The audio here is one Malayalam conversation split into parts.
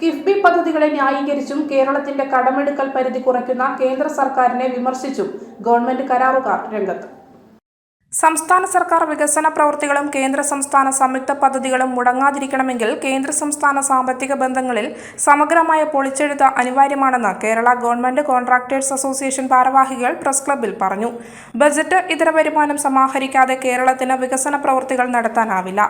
കിഫ്ബി പദ്ധതികളെ ന്യായീകരിച്ചും കേരളത്തിന്റെ കടമെടുക്കൽ പരിധി കുറയ്ക്കുന്ന കേന്ദ്ര സർക്കാരിനെ വിമർശിച്ചും ഗവൺമെന്റ് കരാറുകാർ രംഗത്ത്. സംസ്ഥാന സർക്കാർ വികസന പ്രവൃത്തികളും കേന്ദ്ര സംസ്ഥാന സംയുക്ത പദ്ധതികളും മുടങ്ങാതിരിക്കണമെങ്കിൽ കേന്ദ്ര സംസ്ഥാന സാമ്പത്തിക ബന്ധങ്ങളിൽ സമഗ്രമായ പൊളിച്ചെഴുത അനിവാര്യമാണെന്ന് കേരള ഗവൺമെന്റ് കോൺട്രാക്ടേഴ്സ് അസോസിയേഷൻ ഭാരവാഹികൾ പ്രസ് ക്ലബ്ബിൽ പറഞ്ഞു. ബജറ്റ് ഇതര വരുമാനം സമാഹരിക്കാതെ കേരളത്തിന് വികസന പ്രവൃത്തികൾ നടത്താനാവില്ല.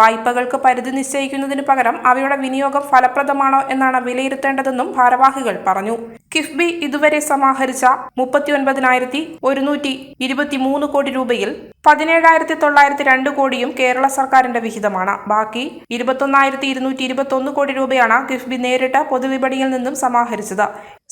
വായ്പകൾക്ക് പരിധി നിശ്ചയിക്കുന്നതിന് പകരം അവയുടെ വിനിയോഗം ഫലപ്രദമാണോ എന്നാണ് വിലയിരുത്തേണ്ടതെന്നും ഭാരവാഹികൾ പറഞ്ഞു. കിഫ്ബി ഇതുവരെ സമാഹരിച്ച മുപ്പത്തിയൊൻപതിനായിരത്തി ഒരുന്നൂറ്റി ഇരുപത്തിമൂന്ന് കോടി രൂപയിൽ പതിനേഴായിരത്തി തൊള്ളായിരത്തി രണ്ട് കോടിയും കേരള സർക്കാരിന്റെ വിഹിതമാണ്. ബാക്കി ഇരുപത്തൊന്നായിരത്തി ഇരുന്നൂറ്റി ഇരുപത്തൊന്ന് കോടി രൂപയാണ് കിഫ്ബി നേരിട്ട് പൊതുവിപണിയിൽ നിന്നും സമാഹരിച്ചത്.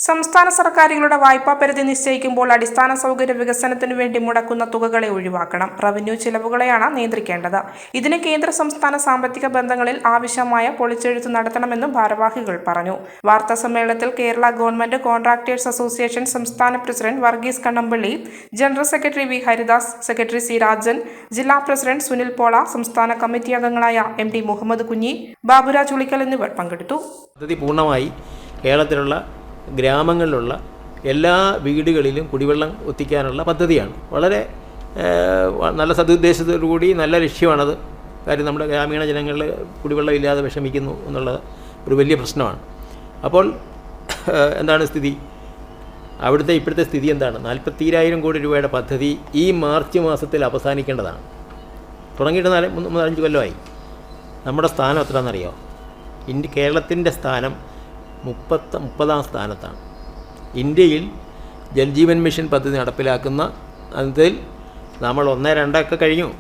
സംസ്ഥാന സർക്കാരുകളുടെ വായ്പാ പരിധി നിശ്ചയിക്കുമ്പോൾ അടിസ്ഥാന സൗകര്യ വികസനത്തിനു വേണ്ടി മുടക്കുന്ന തുകകളെ ഒഴിവാക്കണം. റവന്യൂ ചിലവുകളെയാണ് നിയന്ത്രിക്കേണ്ടത്. ഇതിന് കേന്ദ്ര സംസ്ഥാന സാമ്പത്തിക ബന്ധങ്ങളിൽ ആവശ്യമായ പൊളിച്ചെഴുത്ത് നടത്തണമെന്നും ഭാരവാഹികൾ പറഞ്ഞു. വാർത്താ സമ്മേളനത്തിൽ കേരള ഗവൺമെന്റ് കോൺട്രാക്ടേഴ്സ് അസോസിയേഷൻ സംസ്ഥാന president Varghese Kannampilly general secretary V Haridas secretary C Rajan ജില്ലാ പ്രസിഡന്റ് സുനിൽ പോള സംസ്ഥാന കമ്മിറ്റി അംഗങ്ങളായ എം ടി മുഹമ്മദ് കുഞ്ഞി ബാബുരാജ് ഉളിക്കൽ എന്നിവർ പങ്കെടുത്തു. പദ്ധതി പൂർണമായി കേരളത്തിലുള്ള ഗ്രാമങ്ങളിലുള്ള എല്ലാ വീടുകളിലും കുടിവെള്ളം ഒത്തിക്കാനുള്ള പദ്ധതിയാണ്. വളരെ നല്ല സതുദ്ദേശത്തോടുകൂടി നല്ല ലക്ഷ്യമാണത്. കാര്യം നമ്മുടെ ഗ്രാമീണ ജനങ്ങളിൽ കുടിവെള്ളം ഇല്ലാതെ വിഷമിക്കുന്നു എന്നുള്ളത് ഒരു വലിയ പ്രശ്നമാണ്. അപ്പോൾ എന്താണ് സ്ഥിതി? അവിടുത്തെ ഇപ്പോഴത്തെ സ്ഥിതി എന്താണ്? നാൽപ്പത്തിരായിരം കോടി രൂപയുടെ പദ്ധതി ഈ മാർച്ച് മാസത്തിൽ അവസാനിക്കേണ്ടതാണ്. തുടങ്ങിയിട്ട് നാല് നാലഞ്ച് കൊല്ലമായി. നമ്മുടെ സ്ഥാനം എത്രയാണെന്നറിയോ? ഇന്ത്യ കേരളത്തിന്റെ സ്ഥാനം മുപ്പത്ത മുപ്പതാം സ്ഥാനത്താണ്. ഇന്ത്യയിൽ ജൽജീവൻ മിഷൻ പദ്ധതി നടപ്പിലാക്കുന്ന അതിൽ നമ്മൾ ഒന്നേ രണ്ടൊക്കെ കഴിഞ്ഞു.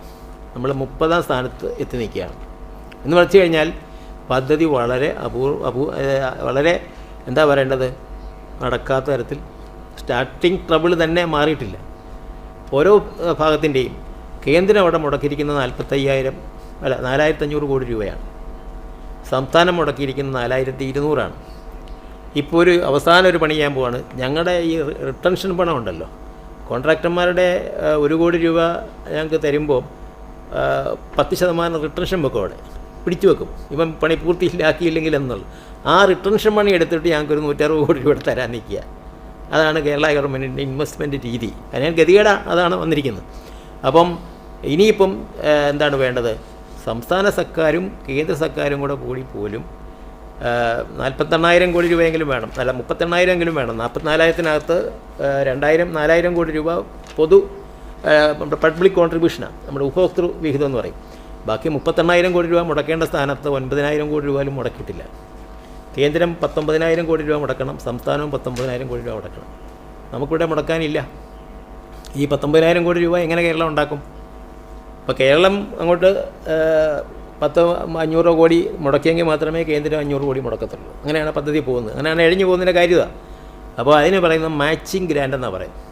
നമ്മൾ മുപ്പതാം സ്ഥാനത്ത് എത്തി നിൽക്കുകയാണ്. എന്ന് വെച്ച് കഴിഞ്ഞാൽ പദ്ധതി വളരെ അപൂർവ അപൂ വളരെ എന്താ പറയേണ്ടത്? നടക്കാത്ത തരത്തിൽ സ്റ്റാർട്ടിങ് ട്രബിൾ തന്നെ മാറിയിട്ടില്ല. ഓരോ ഭാഗത്തിന്റെയും കേന്ദ്രം അവിടെ മുടക്കിയിരിക്കുന്ന നാൽപ്പത്തയ്യായിരം അല്ല നാലായിരത്തി അഞ്ഞൂറ് കോടി രൂപയാണ്. സംസ്ഥാനം മുടക്കിയിരിക്കുന്ന നാലായിരത്തി ഇരുന്നൂറാണ് ഇപ്പോൾ ഒരു അവസാന ഒരു പണി ചെയ്യാൻ പോവാണ്. ഞങ്ങളുടെ ഈ റിട്ടൻഷൻ പണം ഉണ്ടല്ലോ. കോൺട്രാക്ടർമാരുടെ ഒരു കോടി രൂപ ഞങ്ങൾക്ക് തരുമ്പോൾ പത്ത് ശതമാനം റിട്ടൻഷൻ വെക്കും അവിടെ. പിടിച്ചു വെക്കും. ഇവൻ പണി പൂർത്തിയില്ലാക്കിയില്ലെങ്കിൽ എന്നുള്ളു ആ റിട്ടൻഷൻ പണി എടുത്തിട്ട് ഞങ്ങൾക്കൊരു നൂറ്ററുപത് കോടി രൂപ തരാൻ നിൽക്കുക. അതാണ് കേരള ഗവൺമെന്റിന്റെ ഇൻവെസ്റ്റ്മെന്റ് രീതി. അതിനാൽ ഗതികേട അതാണ് വന്നിരിക്കുന്നത്. അപ്പം ഇനിയിപ്പം എന്താണ് വേണ്ടത്? സംസ്ഥാന സർക്കാരും കേന്ദ്ര സർക്കാരും കൂടെ കൂടി പോലും നാൽപ്പത്തെണ്ണായിരം കോടി രൂപയെങ്കിലും വേണം. അല്ല മുപ്പത്തെണ്ണായിരം എങ്കിലും വേണം നാൽപ്പത്തിനാലായിരത്തിനകത്ത് രണ്ടായിരം നാലായിരം കോടി രൂപ പൊതു നമ്മുടെ പബ്ലിക് കോൺട്രിബ്യൂഷനാണ് നമ്മുടെ ഉപഭോക്തൃ വിഹിതം എന്ന് പറയും. ബാക്കി മുപ്പത്തെണ്ണായിരം കോടി രൂപ മുടക്കേണ്ട സ്ഥാനത്ത് ഒൻപതിനായിരം കോടി രൂപയിലും മുടക്കിയിട്ടില്ല. കേന്ദ്രം പത്തൊമ്പതിനായിരം കോടി രൂപ മുടക്കണം സംസ്ഥാനവും പത്തൊമ്പതിനായിരം കോടി രൂപ മുടക്കണം. നമുക്കിവിടെ മുടക്കാനില്ല. ഈ പത്തൊമ്പതിനായിരം കോടി രൂപ എങ്ങനെ കേരളം ഉണ്ടാക്കും? അപ്പോൾ കേരളം അങ്ങോട്ട് പത്ത് അഞ്ഞൂറ് കോടി മുടക്കിയെങ്കിൽ മാത്രമേ കേന്ദ്രം അഞ്ഞൂറ് കോടി മുടക്കത്തുള്ളൂ. അങ്ങനെയാണ് പദ്ധതി പോകുന്നത്. അങ്ങനെയാണ് എഴിഞ്ഞു പോകുന്നതിന്റെ കാര്യത. അപ്പോൾ അതിന് പറയുന്നത് മാച്ചിങ് ഗ്രാൻഡ് എന്നാണ് പറയുന്നത്.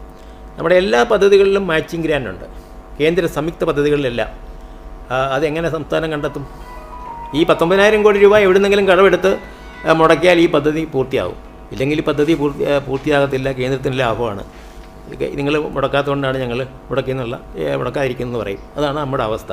നമ്മുടെ എല്ലാ പദ്ധതികളിലും മാച്ചിങ് ഗ്രാൻഡ് ഉണ്ട്. കേന്ദ്ര സംയുക്ത പദ്ധതികളിലെല്ലാം. അതെങ്ങനെ സംസ്ഥാനം കണ്ടെത്തും? ഈ പത്തൊമ്പതിനായിരം കോടി രൂപ എവിടുന്നെങ്കിലും കടമെടുത്ത് ആ, മുടക്കിയാൽ ഈ പദ്ധതി പൂർത്തിയാകും. ഇല്ലെങ്കിൽ ഈ പദ്ധതി പൂർത്തി പൂർത്തിയാകത്തില്ല കേന്ദ്രത്തിന് ലാഭമാണ്. നിങ്ങൾ മുടക്കാത്തതുകൊണ്ടാണ് ഞങ്ങൾ മുടക്കിയെന്നുള്ള മുടക്കാതിരിക്കുന്നതെന്ന് പറയും. അതാണ് നമ്മുടെ അവസ്ഥ.